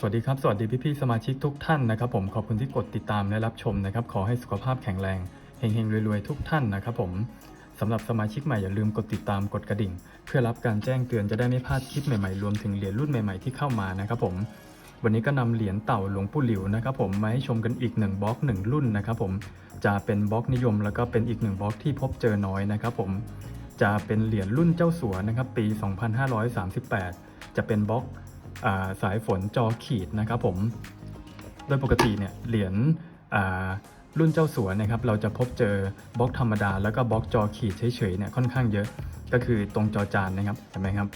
สวัสดีครับ สวัสดีพี่ๆสมาชิกทุกท่านนะครับผมขอบคุณที่กดติดตามและรับชมนะครับขอให้สุขภาพแข็งแรงเฮงๆรวยๆทุกท่านนะครับผมสำหรับสมาชิกใหม่อย่าลืมกดติดตามกดกระดิ่ง เพื่อรับการแจ้งเตือนจะได้ไม่พลาดคลิปใหม่ๆรวมถึงเหรียญรุ่นใหม่ๆที่เข้ามานะครับผมวันนี้ก็นำเหรียญเต่าหลวงปู่หลิวนะครับผมมาให้ชมกันอีกหนึ่งบล็อกหนึ่งรุ่นนะครับผมจะเป็นบล็อกนิยมแล้วก็เป็นอีกหนึ่งบล็อกที่พบเจอน้อยนะครับผมจะเป็นเหรียญรุ่นเจ้าสัวนะครับปี 2538 จะเป็นบล็อก สายฝนจอขีดนะครับผม โดยปกติเนี่ยเหรียญรุ่นเจ้าสัวนะครับเราจะพบเจอบล็อกธรรมดา แล้วก็บล็อกจอขีดเฉยๆเนี่ยค่อนข้างเยอะก็คือตรงจอจานนะครับเห็นไหมครับ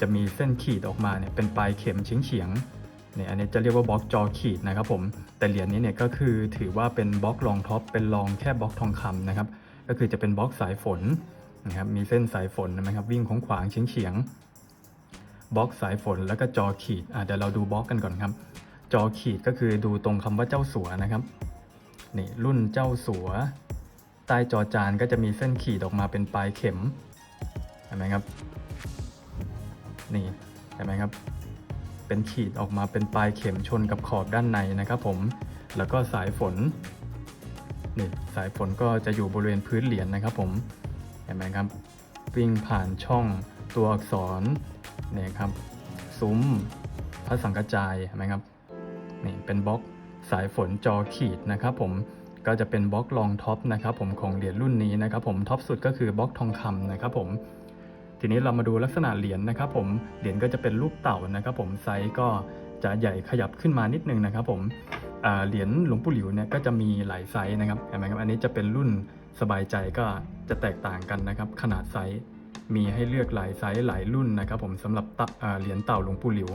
จะมีเส้นขีดออกมาเนี่ยเป็นปลายเข็มเฉียงๆเนี่ยอันนี้จะเรียกว่าบล็อกจอขีดนะครับผมแต่เหรียญนี้เนี่ยก็คือถือว่าเป็นบล็อกรองท็อปเป็นรองแค่บล็อกทองคำนะครับก็คือจะเป็นบล็อกสายฝนนะครับมีเส้นสายฝนนะครับวิ่งของขวางเฉียงๆ บล็อกสายฝนแล้วก็จอขีดเดี๋ยวเราดูบล็อกกันก่อนครับ จอขีดก็คือดูตรงคำว่าเจ้าสัวนะครับนี่รุ่นเจ้าสัว ใต้จอจานก็จะมีเส้นขีดออกมาเป็นปลายเข็มเห็นไหมครับนี่เห็นไหมครับ เป็นขีดออกมาเป็นปลายเข็มชนกับขอบด้านในนะครับผมแล้วก็สายฝนนี่สายฝนก็จะอยู่บริเวณพื้นเหรียญนะครับผมเห็นไหมครับวิ่งผ่านช่องตัวอักษร เนี่ยครับซุ้มพระสังกระจายเห็นไหมครับนี่เป็นบล็อกสายฝนจอขีดนะครับผมก็จะเป็นบล็อกรองท็อปนะครับผมของเหรียญรุ่นนี้นะครับผมท็อปสุดก็คือบล็อกทองคำนะครับผมทีนี้เรามาดูลักษณะเหรียญนะครับผมเหรียญก็จะเป็นรูปเต่านะครับผมไซส์ก็จะใหญ่ขยับขึ้นมานิดนึงนะครับผมเหรียญหลวงปู่หลิวเนี่ยก็จะมีหลายไซส์นะครับเห็นไหมครับอันนี้จะเป็นรุ่นสบายใจก็จะแตกต่างกันนะครับขนาดไซส์ มีให้เลือกหลายไซส์หลายรุ่นนะครับผมสำหรับตเหรียญเต่าหลวงปู่หลิว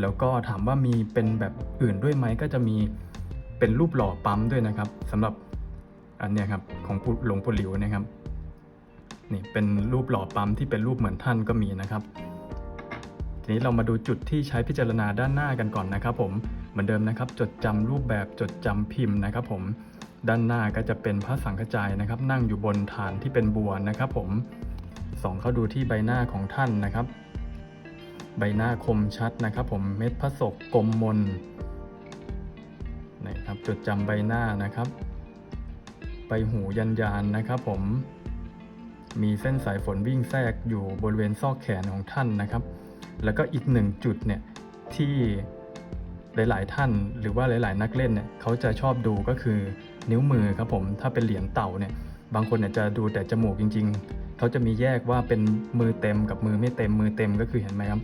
แล้วก็ถามว่ามีเป็นแบบอื่นด้วยไหมก็จะมีเป็นรูปหล่อปั๊มด้วยนะครับสำหรับอันเนี้ยครับของหลวงปู่หลิวนะครับนี่เป็นรูปหล่อปั๊มที่เป็นรูปเหมือนท่านก็มีนะครับทีนี้เรามาดูจุดที่ใช้พิจารณาด้านหน้ากันก่อนนะครับ ผมเหมือนเดิมนะครับ จดจำรูปแบบจดจำพิมพ์นะครับ ผมด้านหน้าก็จะเป็นพระสังฆจายนะครับ นั่งอยู่บนฐานที่เป็นบัวนะครับ ผม ส่องเข้าดูที่ใบหน้าของท่านนะครับ ใบหน้าคมชัดนะครับ ผมเม็ดพระศกกลมมนนะครับจดจำใบหน้านะครับ ใบหูยันยานนะครับผมมีเส้นสายฝนวิ่งแทรกอยู่บริเวณซอกแขนของท่านนะครับ แล้วก็อีกหนึ่งจุดเนี่ยที่หลาย ๆ ท่าน หรือว่าหลาย ๆ นักเล่นเนี่ยเขาจะชอบดูก็คือนิ้วมือครับผมถ้าเป็นเหรียญเต่าเนี่ยบางคนเนี่ยจะดูแต่จมูกจริง เขาจะมีแยกว่าเป็นมือเต็มกับมือไม่เต็มมือเต็มก็คือเห็นไหมครับ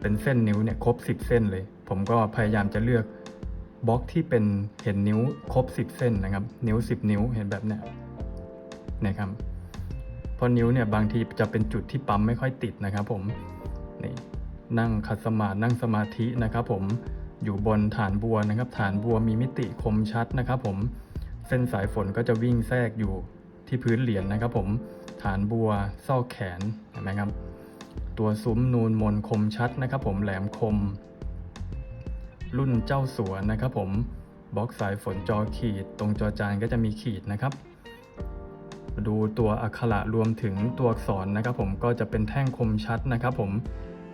เป็นเส้นนิ้วเนี่ยครบ 10 เส้นเลย ผมก็พยายามจะเลือกบล็อกที่เป็นเห็นนิ้วครบ 10 เส้นนะครับ นิ้ว 10 นิ้วเห็นแบบเนี้ยนะครับเพราะนิ้วเนี่ยบางทีจะเป็นจุดที่ปั๊มไม่ค่อยติดนะครับ ผมนี่นั่งขัดสมาธินั่งสมาธินะครับผมอยู่บนฐานบัวนะครับ ฐานบัวมีมิติคมชัดนะครับ ผมเส้นสายฝนก็จะวิ่งแทรกอยู่ ที่พื้นเหรียญนะครับผมฐานบัวซอกแขนเห็นไหมครับ ตัวซุ้มนูนมนคมชัดนะครับผมแหลมคม รุ่นเจ้าสัวนะครับผมบล็อกสายฝนจอขีด ตรงจอจานก็จะมีขีดนะครับ ดูตัวอักขระรวมถึงตัวอักษรนะครับผมก็จะเป็นแท่งคมชัดนะครับผม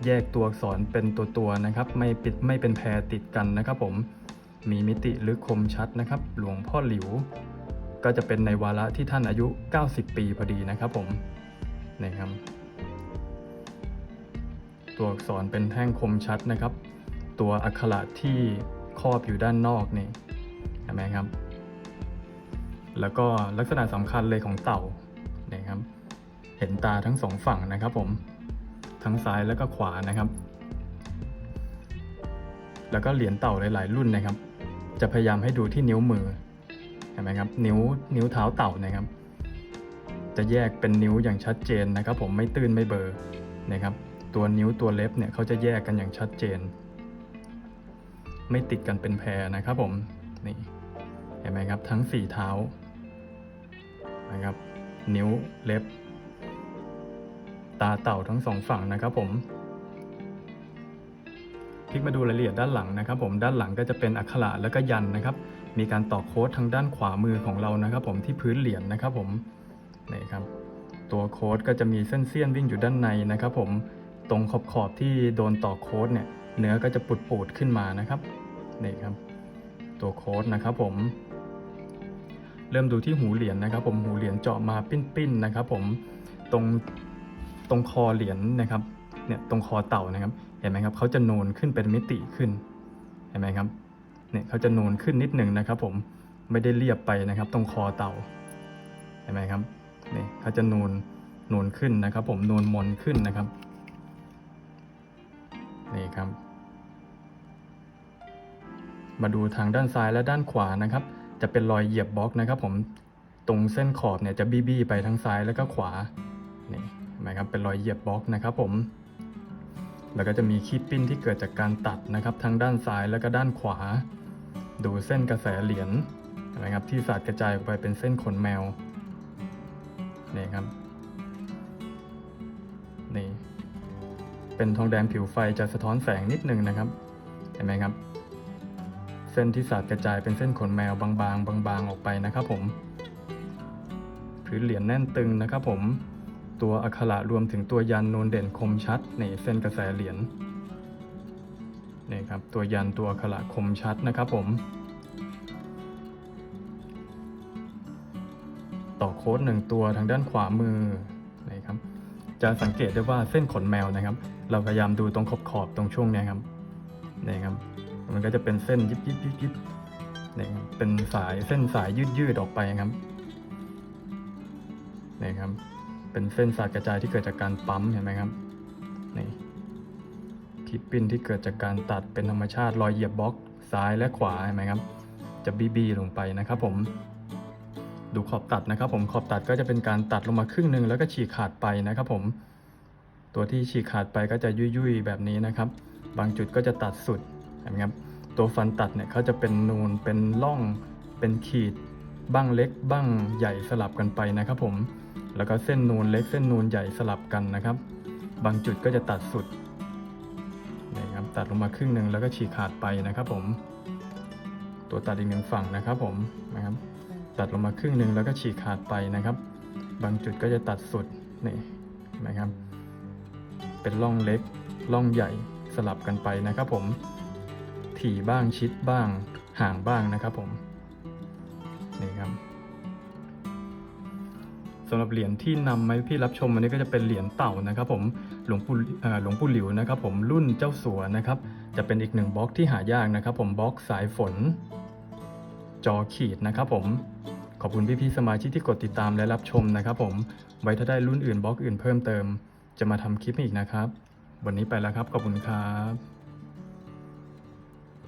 แยกตัวอักษรเป็นตัวตัวๆนะครับ ไม่ปิดไม่เป็นแพรติดกันนะครับผมมีมิติลึกคมชัดนะครับ หลวงพ่อหลิว ก็จะเป็นในวาระที่ท่านอายุ 90 ปีพอดีนะครับผมนะครับ ตัวอักษรเป็นแท่งคมชัดนะครับ ตัวอักขระที่ครอบอยู่ด้านนอกนี่เห็นไหมครับ แล้วก็ลักษณะสำคัญเลยของเต่านะครับ เห็นตาทั้งสองฝั่งนะครับผมทั้งซ้ายแล้วก็ขวานะครับ แล้วก็เหรียญเต่าหลาย ๆ รุ่นนะครับ จะพยายามให้ดูที่นิ้วมือ ห็นไหมครับ นิ้วนิ้วเท้าเต่านะครับ จะแยกเป็นนิ้วอย่างชัดเจนนะครับ ผมไม่ตื้นไม่เบลอนะครับ ตัวนิ้วตัวเล็บเนี่ยเขาจะแยกกันอย่างชัดเจน ไม่ติดกันเป็นแพรนะครับ ผมนี่เห็นไหมครับ ทั้งสี่เท้านะครับ นิ้วเล็บ ตาเต่าทั้งสองฝั่งนะครับ ผมคลิกมาดูรายละเอียดด้านหลังนะครับ ผมด้านหลังก็จะเป็นอักขระแล้วก็ยันนะครับ มีการต่อโค้ดทางด้านขวามือของเรานะครับ ผมที่พื้นเหรียญนะครับผมนี่ครับ ตัวโค้ดก็จะมีเส้นเสี้ยนวิ่งอยู่ด้านในนะครับ ผมตรงขอบขอบที่โดนต่อโค้ดเนี่ยเนื้อก็จะปุดปูดๆขึ้นมานะครับนี่ครับ ตัวโค้ดนะครับผม เริ่มดูที่หูเหรียญนะครับ ผมหูเหรียญเจาะมาปิ้นๆนะครับ ผมตรงตรงคอเหรียญนะครับเนี่ยตรงคอเต่านะครับ เห็นไหมครับเขาจะนูนขึ้นเป็นมิติขึ้น เห็นไหมครับ เนี่ยเขาจะนูนขึ้นนิดหนึ่งนะครับ ผมไม่ได้เรียบไปนะครับ ตรงคอเต่าเห็นไหมครับนี่เขาจะนูนนูนขึ้นนะครับ ผมนูนมนขึ้นนะครับนี่ครับ มาดูทางด้านซ้ายและด้านขวานะครับ จะเป็นรอยเหยียบบล็อกนะครับ ผมตรงเส้นขอบเนี่ยจะบี้บี้ไปทั้งซ้ายแล้วก็ขวานี่เห็นไหมครับเป็นรอยเหยียบบล็อกนะครับ ผมแล้วก็จะมีขี้ปิ้นที่เกิดจากการตัดนะครับ ทั้งด้านซ้ายแล้วก็ด้านขวา ดูเส้นกระแสเหรียญนะครับที่สาดกระจายออกไปเป็นเส้นขนแมวนี่ครับนี่เป็นทองแดงผิวไฟจะสะท้อนแสงนิดนึงนะครับ เห็นไหมครับ เส้นที่สาดกระจายเป็นเส้นขนแมวบางๆ บางๆ ออกไปนะครับผมพื้นเหรียญแน่นตึงนะครับผมตัวอักขระรวมถึงตัวยันนูนเด่นคมชัดในเส้นกระแสเหรียญ นี่ครับตัวยันตัวขระคมชัดนะครับผม ต่อโค้ดหนึ่งตัวทางด้านขวามือนี่ครับ จะสังเกตได้ว่าเส้นขนแมวนะครับ เราพยายามดูตรงขอบขอบตรงช่วงนี้ครับนี่ครับ มันก็จะเป็นเส้นยิบยิบยิบยิบนี่ครับเป็นสายเส้นสายยืดยืดออกไปครับนี่ครับ เป็นเส้นสายกระจายที่เกิดจากการปั๊มเห็นไหมครับนี่ ทิปปิ้นที่เกิดจากการตัดเป็นธรรมชาติรอยเหยียบบล็อกซ้ายและขวาเห็นไหมครับ จะบีบีลงไปนะครับผม ดูขอบตัดนะครับ ผมขอบตัดก็จะเป็นการตัดลงมาครึ่งหนึ่งแล้วก็ฉีกขาดไปนะครับ ผม ตัวที่ฉีกขาดไปก็จะยุ่ยๆแบบนี้นะครับ บางจุดก็จะตัดสุดเห็นไหมครับ ตัวฟันตัดเนี่ยเขาจะเป็นนูนเป็นร่องเป็นขีด บ้างเล็ก บ้างใหญ่สลับกันไปนะครับ ผม แล้วก็เส้นนูนเล็กเส้นนูนใหญ่สลับกันนะครับ บางจุดก็จะตัดสุด ตัดลงมาครึ่งหนึ่งแล้วก็ฉีกขาดไปนะครับผม ตัวตัดอีกหนึ่งฝั่งนะครับผมนะครับ ตัดลงมาครึ่งหนึ่งแล้วก็ฉีกขาดไปนะครับ บางจุดก็จะตัดสุดนี่นไหมครับ เป็นร่องเล็กร่องใหญ่สลับกันไปนะครับ ผม ถี่บ้างชิดบ้างห่างบ้างนะครับ ผมนี่ครับ สำหรับเหรียญที่นำมาให้พี่รับชมวันนี้ก็จะเป็นเหรียญเต่านะครับ ผมหลวงปู่หลวงปู่หลิวนะครับ ผมรุ่นเจ้าสัวนะครับ จะเป็นอีกหนึ่งบล็อกที่หายากนะครับ ผมบล็อกสายฝน จอขีดนะครับ ผมขอบคุณพี่ๆสมาชิกที่กดติดตามและรับชมนะครับ ผมไว้ถ้าได้รุ่นอื่นบล็อกอื่นเพิ่มเติม จะมาทำคลิปอีกนะครับ วันนี้ไปแล้วครับขอบคุณครับ